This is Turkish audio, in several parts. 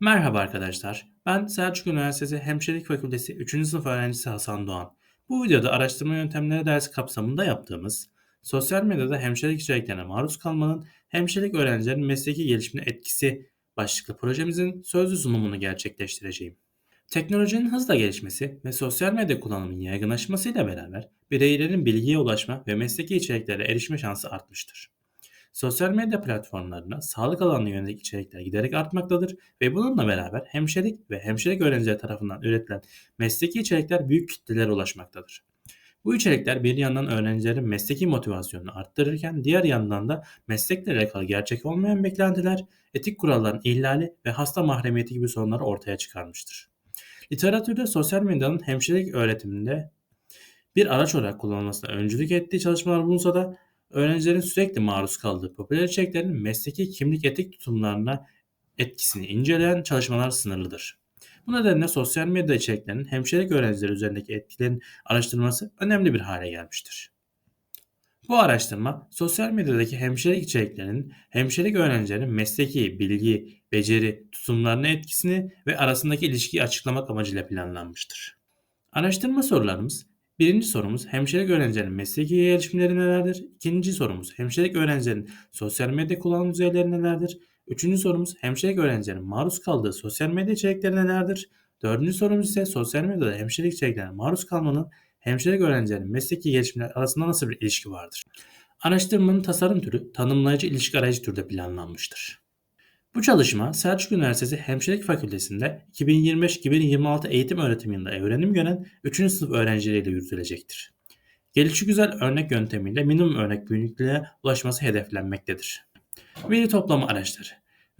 Merhaba arkadaşlar. Ben Selçuk Üniversitesi Hemşirelik Fakültesi 3. sınıf öğrencisi Hasan Doğan. Bu videoda araştırma yöntemleri dersi kapsamında yaptığımız sosyal medyada hemşirelik içeriklerine maruz kalmanın hemşirelik öğrencilerin mesleki gelişimine etkisi başlıklı projemizin sözlü sunumunu gerçekleştireceğim. Teknolojinin hızla gelişmesi ve sosyal medya kullanımının yaygınlaşmasıyla beraber bireylerin bilgiye ulaşma ve mesleki içeriklere erişme şansı artmıştır. Sosyal medya platformlarına sağlık alanına yönelik içerikler giderek artmaktadır ve bununla beraber hemşirelik ve hemşirelik öğrencileri tarafından üretilen mesleki içerikler büyük kitlelere ulaşmaktadır. Bu içerikler bir yandan öğrencilerin mesleki motivasyonunu arttırırken diğer yandan da meslekle alakalı gerçek olmayan beklentiler, etik kuralların ihlali ve hasta mahremiyeti gibi sorunları ortaya çıkarmıştır. Literatürde sosyal medyanın hemşirelik öğretiminde bir araç olarak kullanılmasına öncülük ettiği çalışmalar bulunsa da öğrencilerin sürekli maruz kaldığı popüler içeriklerin mesleki kimlik etik tutumlarına etkisini inceleyen çalışmalar sınırlıdır. Bu nedenle sosyal medya içeriklerinin hemşirelik öğrencileri üzerindeki etkilerin araştırılması önemli bir hale gelmiştir. Bu araştırma sosyal medyadaki hemşirelik içeriklerinin hemşirelik öğrencilerin mesleki, bilgi, beceri, tutumlarına etkisini ve arasındaki ilişkiyi açıklamak amacıyla planlanmıştır. Araştırma sorularımız Birinci sorumuz hemşirelik öğrencilerin mesleki gelişimleri nelerdir? İkinci sorumuz hemşirelik öğrencilerin sosyal medya kullanım düzeyleri nelerdir? Üçüncü sorumuz hemşirelik öğrencilerin maruz kaldığı sosyal medya içerikleri nelerdir? Dördüncü sorumuz ise sosyal medyada hemşirelik içeriklerine maruz kalmanın hemşirelik öğrencilerin mesleki gelişimleri arasında nasıl bir ilişki vardır? Araştırmanın tasarım türü tanımlayıcı ilişki aracı türde planlanmıştır. Bu çalışma Selçuk Üniversitesi Hemşirelik Fakültesi'nde 2025-2026 eğitim öğretim yılında öğrenim gören 3. sınıf öğrencileriyle yürütülecektir. Gelişigüzel örnek yöntemiyle minimum örnek büyüklüğe ulaşması hedeflenmektedir. Veri toplama araçları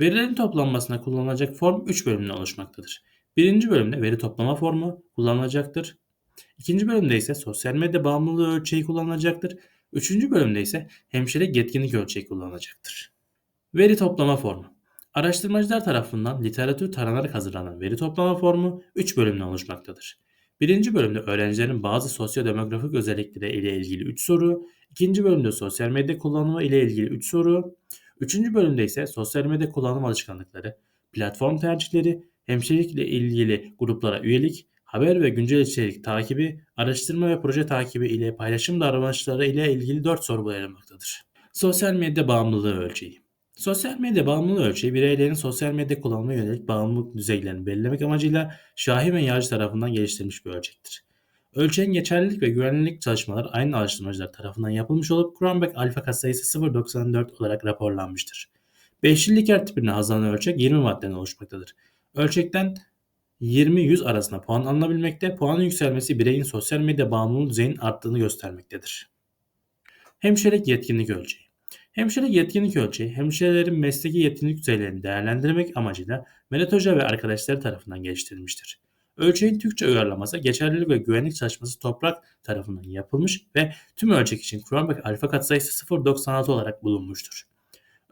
Verilerin toplanmasına kullanılacak form 3 bölümden oluşmaktadır. Birinci bölümde veri toplama formu kullanılacaktır. İkinci bölümde ise sosyal medya bağımlılığı ölçeği kullanılacaktır. Üçüncü bölümde ise hemşire yetkinlik ölçeği kullanılacaktır. Veri toplama formu Araştırmacılar tarafından literatür taranarak hazırlanan veri toplama formu 3 bölümden oluşmaktadır. Birinci bölümde öğrencilerin bazı sosyodemografik özellikleri ile ilgili 3 soru, ikinci bölümde sosyal medya kullanımı ile ilgili 3 soru, üçüncü bölümde ise sosyal medya kullanım alışkanlıkları, platform tercihleri, hemşirelik ile ilgili gruplara üyelik, haber ve güncel içerik takibi, araştırma ve proje takibi ile paylaşım davranışları ile ilgili 4 soru bulunmaktadır. Sosyal medya bağımlılığı ölçeği Sosyal medya bağımlılığı ölçeği bireylerin sosyal medya kullanımına yönelik bağımlılık düzeylerini belirlemek amacıyla Şahin ve Yağcı tarafından geliştirilmiş bir ölçektir. Ölçeğin geçerlilik ve güvenlilik çalışmaları aynı araştırmacılar tarafından yapılmış olup Cronbach alfa katsayısı 0.94 olarak raporlanmıştır. Beşli yer tipine hazırlanan ölçek 20 maddeden oluşmaktadır. Ölçekten 20-100 arasında puan alınabilmekte, puanın yükselmesi bireyin sosyal medya bağımlılığı düzeyinin arttığını göstermektedir. Hemşirelik yetkinlik ölçeği Hemşire yetkinlik ölçeği, hemşirelerin mesleki yetkinlik düzeylerini değerlendirmek amacıyla Melet Hoca ve arkadaşları tarafından geliştirilmiştir. Ölçeğin Türkçe uyarlaması, geçerlilik ve güvenlik çalışması Toprak tarafından yapılmış ve tüm ölçek için Cronbach alfa katsayısı 0.96 olarak bulunmuştur.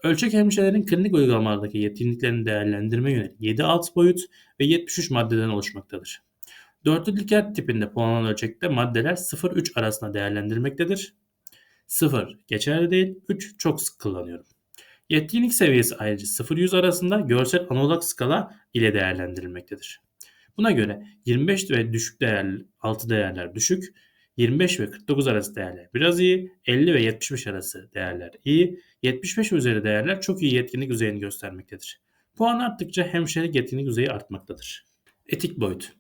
Ölçek hemşirelerin klinik uygulamalardaki yetkinliklerini değerlendirme yönelik 7 alt boyut ve 73 maddeden oluşmaktadır. Dörtlü diker tipinde puanlanan ölçekte maddeler 0-3 arasında değerlendirmektedir. 0 geçerli değil, 3 çok sık kullanıyorum. Yetkinlik seviyesi ayrıca 0-100 arasında görsel analog skala ile değerlendirilmektedir. Buna göre 25 ve düşük değer, altı değerler düşük, 25 ve 49 arası değerler biraz iyi, 50 ve 75 arası değerler iyi, 75 ve üzeri değerler çok iyi yetkinlik düzeyini göstermektedir. Puan arttıkça hemşirelik yetkinlik düzeyi artmaktadır. Etik boyut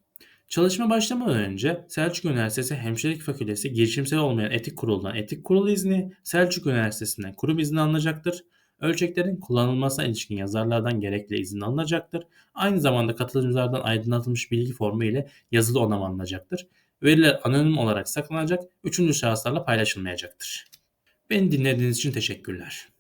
Çalışma başlamadan önce Selçuk Üniversitesi Hemşirelik Fakültesi girişimsel olmayan etik kuruldan etik kurul izni, Selçuk Üniversitesi'nden kurum izni alınacaktır. Ölçeklerin kullanılmasına ilişkin yazarlardan gerekli izin alınacaktır. Aynı zamanda katılımcılardan aydınlatılmış bilgi formu ile yazılı onam alınacaktır. Veriler anonim olarak saklanacak, üçüncü şahıslarla paylaşılmayacaktır. Beni dinlediğiniz için teşekkürler.